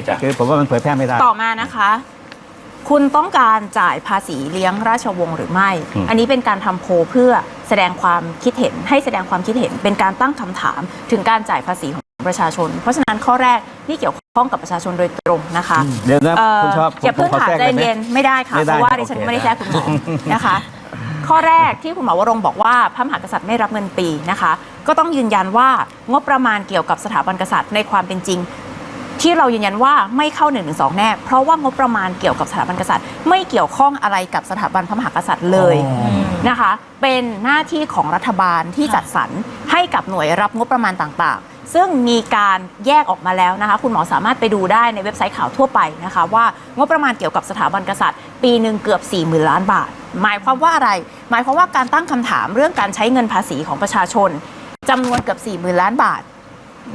ตุอะคือผมว่ามันเผยแพร่ไม่ได้ ต่อมานะคะ คุณต้องการจ่ายภาษีเลี้ยงราชวงศ์หรือไม่ อืม อันนี้เป็นการทำโพลเพื่อแสดงความคิดเห็น ให้แสดงความคิดเห็น เป็นการตั้งคำถามถึงการจ่ายภาษีของประชาชน เพราะฉะนั้นข้อแรกที่เกี่ยวข้องกับประชาชนโดยตรงนะคะเดี๋ยวนะเอ่อคุณชอบอย่าเพิ่งขถามแทรกใจได้ไหม เย็นไม่ได้ค่ะไม่ได้เพราะว่าดิฉันไม่ได้แทรกคุณหมอนะคะ ข้อแรกที่คุณหมอวรงค์บอกว่าพระมหากษัตริย์ไม่รับเงินปีนะคะ ก็ต้องยืนยันว่างบประมาณเกี่ยวกับสถาบันกษัตริย์ในความเป็นจริง ที่เรายืนยันว่าไม่เข้า1นึแน่ เพราะว่างบประมาณเกี่ยวกับสถาบันกษัตริย์ ไม่เกี่ยวข้องอะไรกับสถาบันพระมหากษัตริย์เลยอ๋อนะคะ เป็นหน้าที่ของรัฐบาลที่จัดสรรให้กับหน่วยรับงบประมาณต่างๆ ซึ่งมีการแยกออกมาแล้วนะคะ คุณหมอสามารถไปดูได้ในเว็บไซต์ข่าวทั่วไปนะคะ ว่างบประมาณเกี่ยวกับสถาบันกษัตริย์ ปีหนึ่งเกือบ 4 0,000 ล้านบาท หมายความว่าอะไร หมายความว่าการตั้งคำถามเรื่องการใช้เงินภาษีของประชาชนจำนวนเกือบ 4 0,000 ล้านบาท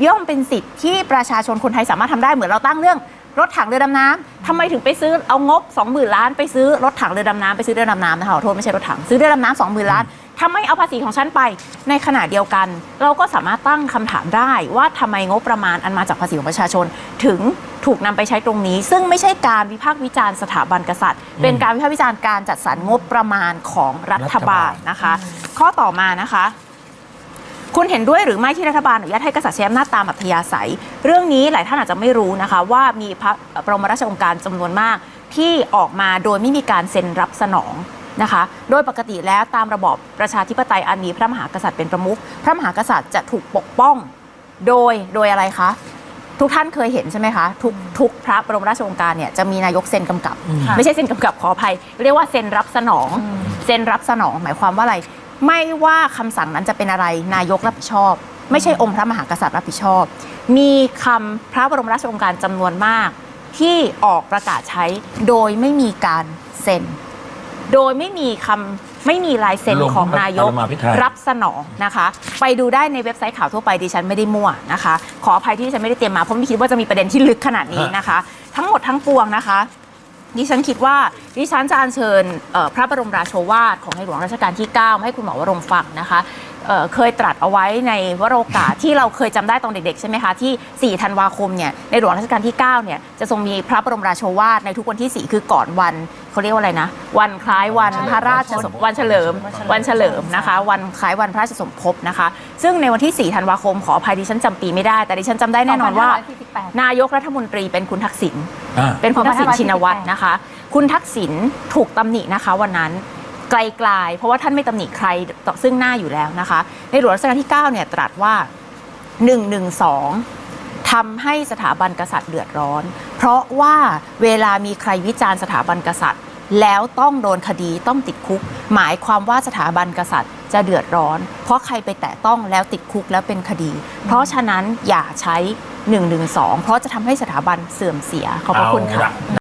ย่อมเป็นสิทธิ์ที่ประชาชนคนไทยสามารถทำได้เหมือนเราตั้งเรื่อง รถถังเรือดำน้ำทำไมถึงไปซื้อเอางบ 20,000 ล้าน ไปซื้อรถถังเรือดำน้ำไปซื้อเรือดำน้ำนะคะขอโทษไม่ใช่รถถังซื้อเรือดำน้ำ20,000 ล้านทำไมเอาภาษีของฉันไปในขณะเดียวกัน เราก็สามารถตั้งคำถามได้ว่าทำไมงบประมาณอันมาจากภาษีของประชาชน ถึงถูกนำไปใช้ตรงนี้ ซึ่งไม่ใช่การวิพากษ์วิจารณ์สถาบันกษัตริย์ เป็นการวิพากษ์วิจารณ์การจัดสรรงบประมาณของรัฐบาลนะคะ ข้อต่อมานะคะ คุณเห็นด้วยหรือไม่ที่รัฐบาลอนุญาตให้กษัตริย์ใช้อำนาจตามอัธยาศัย เรื่องนี้หลายท่านอาจจะไม่รู้นะคะ ว่ามีพระบรมราชโองการจำนวนมากที่ออกมาโดยไม่มีการเซ็นรับสนองนะคะ โดยปกติแล้วตามระบอบประชาธิปไตยอันมีพระมหากษัตริย์เป็นประมุขพระมหากษัตริย์จะถูกปกป้องโดยโดยอะไรคะ ทุกท่านเคยเห็นใช่ไหมคะ ทุกทุกพระบรมราชโองการเนี่ยจะมีนายกเซ็นกำกับ ไม่ใช่เซ็นกำกับขออภัย เรียกว่าเซ็นรับสนอง เซ็นรับสนอง หมายความว่าอะไร ไม่ว่าคำสั่งนั้นจะเป็นอะไรนายกรับผิดชอบ ไม่ใช่องค์พระมหากษัตริย์รับผิดชอบ มีคำพระบรมราชโองการจำนวนมาก ที่ออกประกาศใช้โดยไม่มีการเซ็น โดยไม่มีคำไม่มีลายเซ็นลงของนายกปรมาภิไธยรับสนองนะคะ ไปดูได้ในเว็บไซต์ข่าวทั่วไปดิฉันไม่ได้มั่วนะคะ ขออภัยที่ดิฉันไม่ได้เตรียมมาเพราะไม่คิดว่าจะมีประเด็นที่ลึกขนาดนี้นะคะ ทั้งหมดทั้งปวงนะคะ ดิฉันคิดว่าดิฉันจะอัญเชิญพระบรมราโชวาทของในหลวงรัชกาลที่9มาให้คุณหมอวรงฟังนะคะ เอ่อเคยตรัสเอาไว้ในวโรกาสที่เราเคยจำได้ตอนเด็กๆ ใช่ไหมคะ ที่ 4 ธันวาคมเนี่ยในหลวงรัชกาลที่ 9 เนี่ยจะทรงมีพระบรมราโชวาทในทุกวันที่ 4 คือก่อนวันเขาเรียกว่าอะไรนะ วันคล้ายวันพระราชสมวันเฉลิม วันเฉลิมนะคะ วันคล้ายวันพระราชสมภพนะคะ ซึ่งในวันที่ 4 ธันวาคมขออภัยดิฉันจำปีไม่ได้ แต่ดิฉันจำได้แน่นอนว่า 2548 นายกรัฐมนตรีเป็นคุณทักษิณ อ่า เป็นคุณทักษิณ2548ชินวัตรนะคะ คุณทักษิณถูกตำหนินะคะวันนั้น ไกลๆเพราะว่าท่านไม่ตำหนิใครต่อซึ่งหน้าอยู่แล้วนะคะ ในหลวงรัชกาลที่ 9 เนี่ยตรัสว่า 112ทำให้สถาบันกษัตริย์เดือดร้อน เพราะว่าเวลามีใครวิจารณ์สถาบันกษัตริย์ แล้วต้องโดนคดีต้องติดคุก หมายความว่าสถาบันกษัตริย์จะเดือดร้อน เพราะใครไปแตะต้องแล้วติดคุกแล้วเป็นคดี เพราะฉะนั้นอย่าใช้112เพราะจะทำให้สถาบันเสื่อมเสียขอบพระคุณค่ะ